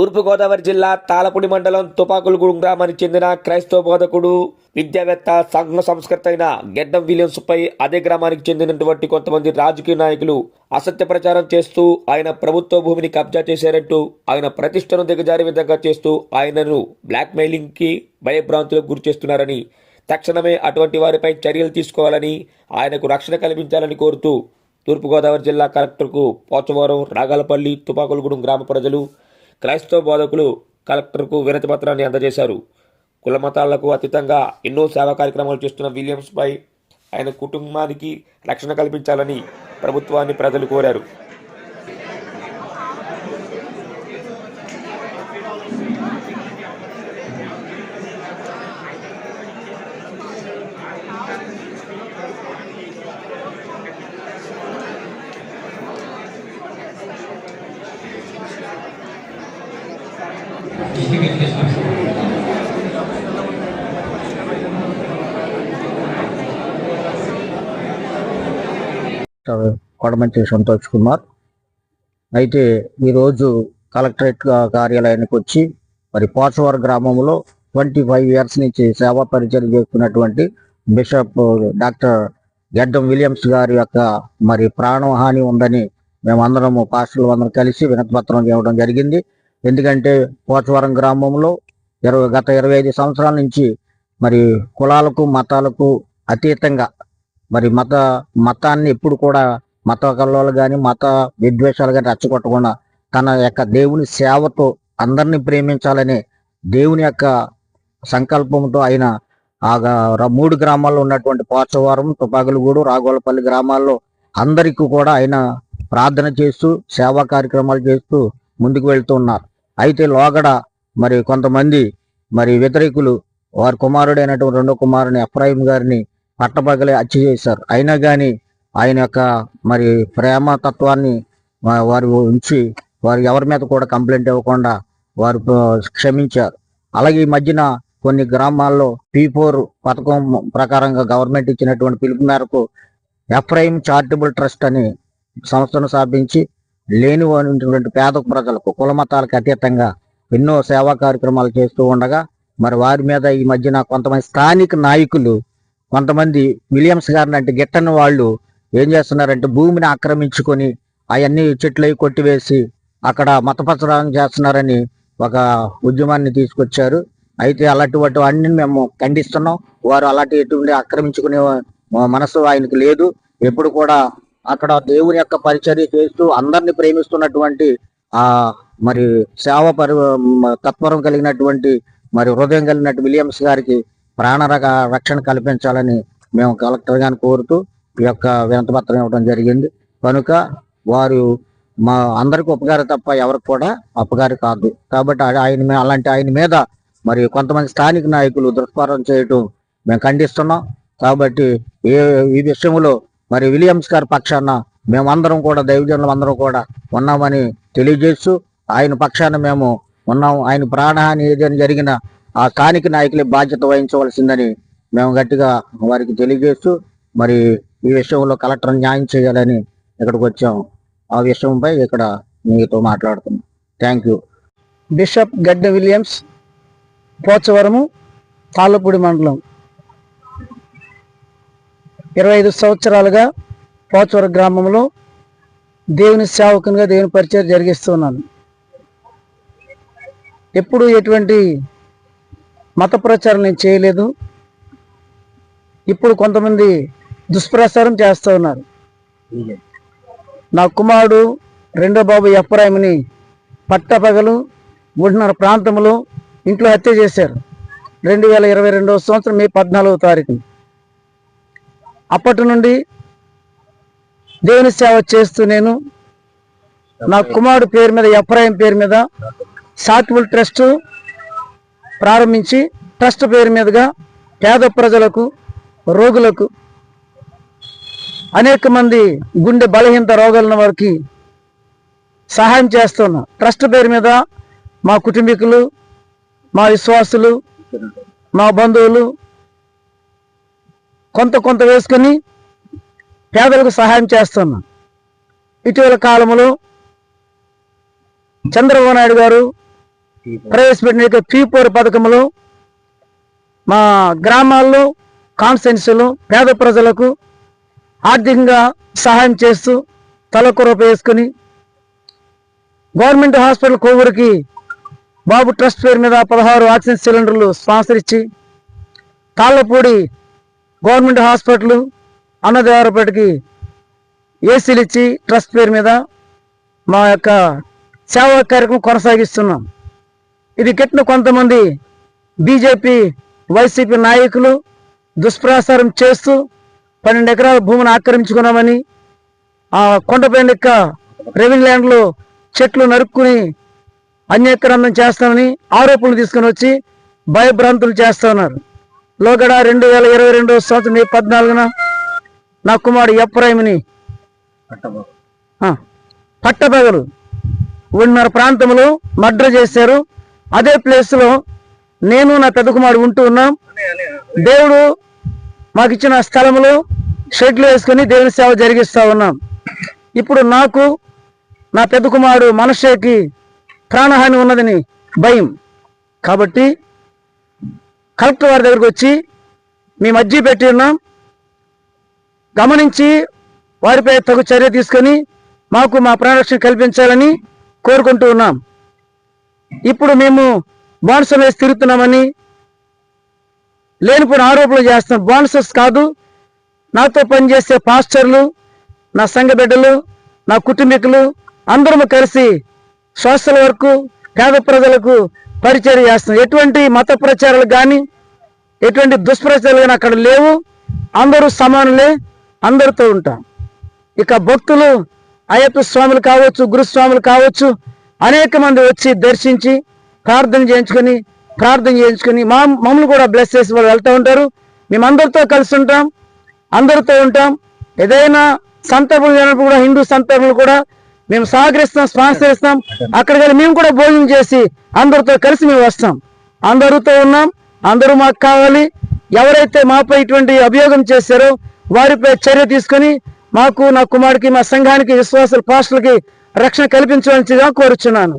తూర్పుగోదావరి జిల్లా తాళపూడి మండలం తుపాకులగూడెం గ్రామానికి చెందిన క్రైస్తవ బోధకుడు విద్యావేత్త సంఘ సంస్కర్త అయిన గెడ్డం విలియమ్స్ పై అదే గ్రామానికి చెందినటువంటి కొంతమంది రాజకీయ నాయకులు అసత్య ప్రచారం చేస్తూ ఆయన ప్రభుత్వ భూమిని కబ్జా చేశారంటూ ఆయన ప్రతిష్టను దిగజారే విధంగా చేస్తూ ఆయనను బ్లాక్మెయిలింగ్కి కి భయభ్రాంతులకు గురి చేస్తున్నారని తక్షణమే అటువంటి వారిపై చర్యలు తీసుకోవాలని ఆయనకు రక్షణ కల్పించాలని కోరుతూ తూర్పుగోదావరి జిల్లా కలెక్టర్కు పోచవరం రాగాలపల్లి తుపాకులగూడెం గ్రామ ప్రజలు క్రైస్తవ బోధకులు కలెక్టర్కు వినతి పత్రాన్ని అందజేశారు. కులమతాలకు అతీతంగా ఎన్నో సేవా కార్యక్రమాలు చేస్తున్న విలియమ్స్పై ఆయన కుటుంబానికి రక్షణ కల్పించాలని ప్రభుత్వాన్ని ప్రజలు కోరారు. కొడమంచి సంతోష్ కుమార్ అయితే ఈరోజు కలెక్టరేట్ కార్యాలయానికి వచ్చి మరి పోచవర గ్రామంలో ట్వంటీ ఫైవ్ ఇయర్స్ నుంచి సేవా పరిచయం చేస్తున్నటువంటి బిషప్ డాక్టర్ గెడ్డం విలియమ్స్ గారి యొక్క మరి ప్రాణహాని ఉందని మేమందరము పాస్టర్లు అందరం కలిసి వినతిపత్రం ఇవ్వడం జరిగింది. ఎందుకంటే పోచవరం గ్రామంలో ఇరవై గత ఇరవై ఐదు సంవత్సరాల నుంచి మరి కులాలకు మతాలకు అతీతంగా మరి మత మతాన్ని ఎప్పుడు కూడా మత కల్లోలు కానీ మత విద్వేషాలు కానీ రచ్చగొట్టకుండా తన యొక్క దేవుని సేవతో అందరినీ ప్రేమించాలని దేవుని యొక్క సంకల్పంతో ఆయన ఆ మూడు గ్రామాల్లో ఉన్నటువంటి పోచవరం తుపాకులగూడు రాఘోలపల్లి గ్రామాల్లో అందరికీ కూడా ఆయన ప్రార్థన చేస్తూ సేవా కార్యక్రమాలు చేస్తూ ముందుకు వెళ్తూ ఉన్నారు. అయితే లోగడ మరి కొంతమంది మరి వ్యతిరేకులు వారి కుమారుడైనటువంటి రెండో కుమారుని ఎఫ్రాయిం గారిని పట్టపగలే హత్య చేశారు. అయినా కానీ ఆయన యొక్క మరి ప్రేమ తత్వాన్ని వారు ఉంచి వారు ఎవరి మీద కూడా కంప్లైంట్ ఇవ్వకుండా వారు క్షమించారు. అలాగే ఈ మధ్యన కొన్ని గ్రామాల్లో పీ ఫోర్ పథకం ప్రకారంగా గవర్నమెంట్ ఇచ్చినటువంటి పిలుపు మేరకు ఎఫ్రైమ్ చారిటబుల్ ట్రస్ట్ అని సంస్థను స్థాపించి లేని ఉన్నటువంటి పేద ప్రజలకు కుల మతాలకు అతీతంగా ఎన్నో సేవా కార్యక్రమాలు చేస్తూ ఉండగా మరి వారి మీద ఈ మధ్యన కొంతమంది స్థానిక నాయకులు కొంతమంది విలియమ్స్ గారిని అంటే గిట్టని వాళ్ళు ఏం చేస్తున్నారంటే భూమిని ఆక్రమించుకొని అవన్నీ చెట్లు అవి కొట్టివేసి అక్కడ మతపత్రం చేస్తున్నారని ఒక ఉద్యమాన్ని తీసుకొచ్చారు. అయితే అలాంటి అన్ని మేము ఖండిస్తున్నాం. వారు అలాంటి ఎటువంటి ఆక్రమించుకునే మనసు ఆయనకు లేదు. ఎప్పుడు కూడా అక్కడ దేవుని యొక్క పరిచర్య చేస్తూ అందరిని ప్రేమిస్తున్నటువంటి ఆ మరి సేవ పరి తత్పరం కలిగినటువంటి మరి హృదయం కలిగినట్టు విలియమ్స్ గారికి ప్రాణ రక్షణ కల్పించాలని మేము కలెక్టర్ గారిని కోరుతూ ఈ యొక్క వినతిపత్రం ఇవ్వడం జరిగింది. కనుక వారు మా అందరికి ఉపకారి తప్ప ఎవరికి కూడా అపకారి కాదు. కాబట్టి ఆయన మీ- అలాంటి ఆయన మీద మరి కొంతమంది స్థానిక నాయకులు దుష్పారం చేయటం మేము ఖండిస్తున్నాం. కాబట్టి ఏ ఈ విషయంలో మరి విలియమ్స్ గారి పక్షాన మేమందరం కూడా దైవజనులు అందరం కూడా ఉన్నామని తెలియజేస్తూ ఆయన పక్షాన మేము ఉన్నాం. ఆయన ప్రాణహాని ఏదైనా జరిగిన ఆ కానిక నాయకులే బాధ్యత వహించవలసిందని మేము గట్టిగా వారికి తెలియజేస్తూ మరి ఈ విషయంలో కలెక్టర్ న్యాయం చేయాలని ఇక్కడికి వచ్చాం. ఆ విషయంపై ఇక్కడ మీతో మాట్లాడుతున్నాం. Thank you bishop Gadda Williams Pochavaram Tallapudi మండలం. ఇరవై ఐదు సంవత్సరాలుగా పోచవరం గ్రామంలో దేవుని సేవకునిగా దేవుని పరిచయం జరిగిస్తున్నాను ఎప్పుడు ఎటువంటి మత ప్రచారం నేను చేయలేదు. ఇప్పుడు కొంతమంది దుష్ప్రచారం చేస్తూ ఉన్నారు. నా కుమారుడు రెండో బాబు ఎఫ్రాయిమ్ని పట్టపగలు మూడున్నర ప్రాంతంలో ఇంట్లో హత్య చేశారు. రెండు వేల ఇరవై రెండవ సంవత్సరం మే పద్నాలుగో తారీఖు అప్పటి నుండి దేవుని సేవ చేస్తూ నేను నా కుమారుడు పేరు మీద ఎఫ్రాయిం పేరు మీద సాటిబుల్ ట్రస్ట్ ప్రారంభించి ట్రస్ట్ పేరు మీదుగా పేద ప్రజలకు రోగులకు అనేక మంది గుండె బలహీనత రోగులను వారికి సహాయం చేస్తున్నా. ట్రస్ట్ పేరు మీద మా కుటుంబీకులు మా విశ్వాసులు మా బంధువులు కొంత కొంత వేసుకొని పేదలకు సహాయం చేస్తున్నా. ఇటీవల కాలంలో చంద్రబాబు నాయుడు గారు ప్రవేశపెట్టిన పీపోర్ పథకంలో మా గ్రామాల్లో కాన్స్టెన్సీలు పేద ప్రజలకు ఆర్థికంగా సహాయం చేస్తూ తలకు రూపాయి వేసుకుని గవర్నమెంట్ హాస్పిటల్ కొవ్వూరికి బాబు ట్రస్ట్ పేరు మీద పదహారు ఆక్సిజన్ సిలిండర్లు స్పాన్సర్ ఇచ్చి తాళ్ళపూడి గవర్నమెంట్ హాస్పిటల్ అన్నదేవరపేటకి ఏసీలు ఇచ్చి ట్రస్ట్ పేరు మీద మా యొక్క సేవా కార్యక్రమం కొనసాగిస్తున్నాం. ఇది కిట్టిన కొంతమంది బీజేపీ వైసీపీ నాయకులు దుష్ప్రచారం చేస్తూ పన్నెండు ఎకరాల భూమిని ఆక్రమించుకున్నామని ఆ కొండపైన యొక్క రెవెన్యూ ల్యాండ్లో చెట్లు నరుక్కుని అన్యక్రాంతం చేస్తామని ఆరోపణలు తీసుకుని వచ్చి భయభ్రాంతులు చేస్తా ఉన్నారు. లోగడ రెండు వేల ఇరవై రెండవ సంవత్సరం మే పద్నాలుగున నా కుమారుడు ఎప్రాయిమిని పట్టపగలు ఉన్నర ప్రాంతంలో మర్డర్ చేశారు. అదే ప్లేస్లో నేను నా పెద్ద కుమారుడు ఉంటూ ఉన్నాం. దేవుడు మాకు ఇచ్చిన స్థలంలో షెడ్లు వేసుకుని దేవుని సేవ జరిగిస్తూ ఉన్నాం. ఇప్పుడు నాకు నా పెద్ద కుమారుడు మనుషుకి ప్రాణహాని ఉన్నదని భయం. కాబట్టి కలెక్టర్ వారి దగ్గరికి వచ్చి మేము అర్జీ పెట్టి ఉన్నాం. గమనించి వారిపై తగు చర్య తీసుకొని మాకు మా ప్రాణరక్షణ కల్పించాలని కోరుకుంటూ ఉన్నాం. ఇప్పుడు మేము బోనసం వేసి తిరుగుతున్నామని లేనిపోయిన ఆరోపణలు చేస్తున్నాం. బోనసెస్ కాదు నాతో పనిచేసే పాస్టర్లు నా సంఘ బిడ్డలు నా కుటుంబీకులు అందరం కలిసి సోషల్ వర్క్ పేద ప్రజలకు పరిచయం చేస్తున్నాం. ఎటువంటి మత ప్రచారాలు కానీ ఎటువంటి దుష్ప్రచారాలు కానీ అక్కడ లేవు. అందరూ సమానులే అందరితో ఉంటాం. ఇక భక్తులు అయ్యప్ప స్వాములు కావచ్చు గురుస్వాములు కావచ్చు అనేక మంది వచ్చి దర్శించి ప్రార్థన చేయించుకొని ప్రార్థన చేయించుకొని మా మమ్మల్ని కూడా బ్లెస్ చేసి వాళ్ళు వెళ్తూ ఉంటారు. మేము అందరితో కలిసి ఉంటాం అందరితో ఉంటాం. ఏదైనా సంతర్పణ జరిగినప్పుడు కూడా హిందూ సంతర్పణలు కూడా మేము సహకరిస్తాం స్పాన్సర్ ఇస్తాం అక్కడికి వెళ్ళి మేము కూడా భోజనం చేసి అందరితో కలిసి మేము వస్తాం. అందరితో ఉన్నాం అందరూ మాకు కావాలి. ఎవరైతే మాపై ఇటువంటి అభియోగం చేశారో వారిపై చర్య తీసుకొని మాకు నా కుమారుడికి మా సంఘానికి విశ్వాసుల పాస్టులకి రక్షణ కల్పించవలసిగా కోరుచున్నాను.